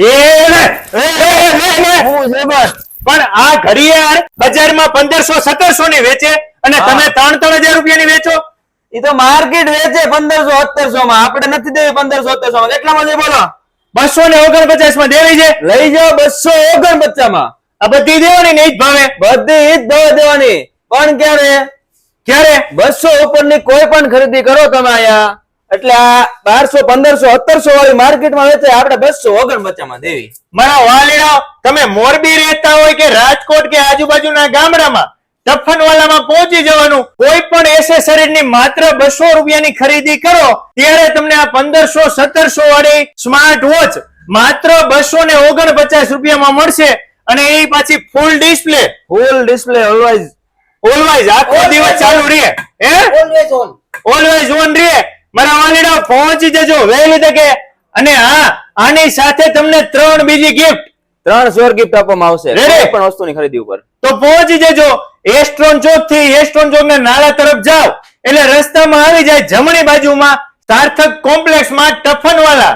એ પણ આ ઘડિયાળ બજારમાં પંદરસો સત્તરસો ની વેચે અને તમે ત્રણ ત્રણ હજાર રૂપિયાની વેચો? એ તો માર્કેટ વેચે પંદરસો સત્તરસો માં આપણે નથી દેવી પંદરસો સત્તરસો માં કેટલામાં છે બોલો? બસો ને ઓગણપચાસમાં દેવી છે? લઈ જાઓ બસો ઓગણપચાસમાં આ બધી દેવાની ને જ ભાવે. બધી જ દવા દેવાની. પણ ક્યારે? ક્યારે? બસો ઉપરની કોઈ પણ ખરીદી કરો તમે અહીંયા. એટલે આ બારસો પંદરસો સત્તરસો વાળી માર્કેટમાં વેચે આપણે બસો ઓગણપચામાં દેવી. મારા વાલીડાઓ તમે મોરબી રહેતા હોય કે રાજકોટ કે આજુબાજુના ગામડામાં ટફનવાલામાં પહોંચી જવાનું કોઈ પણ એસેસરી માત્ર બસો રૂપિયાની ખરીદી કરો ત્યારે તમને આ પંદરસો સત્તરસો વાળી સ્માર્ટ વોચ માત્ર બસો ને ઓગણપચાસ રૂપિયામાં મળશે. અને એ પાછી ફૂલ ડિસ્પ્લે ફૂલ ડિસ્પ્લે ઓલવાઇઝ ઓલવાઇઝ આખો દિવસ ચાલુ રહે. હે? ઓલવેઝ ઓન ઓલવેઝ ઓન રહે. મારા પહોંચી જજો વહેલી તકે. અને હા આની સાથે તમને ત્રણ બીજી ગિફ્ટ ત્રણ સોર ગિફ્ટ આપવામાં આવશે? કોઈ પણ વસ્તુની ખરીદી ઉપર. તો પહોંચી જજો. એસ્ટ્રોન ચોકથી એસ્ટ્રોન ચોક ને નાળા તરફ જાઓ. એટલે રસ્તામાં આવી જાય જમણી બાજુમાં સાર્થક કોમ્પ્લેક્સમાં ટફન વાળા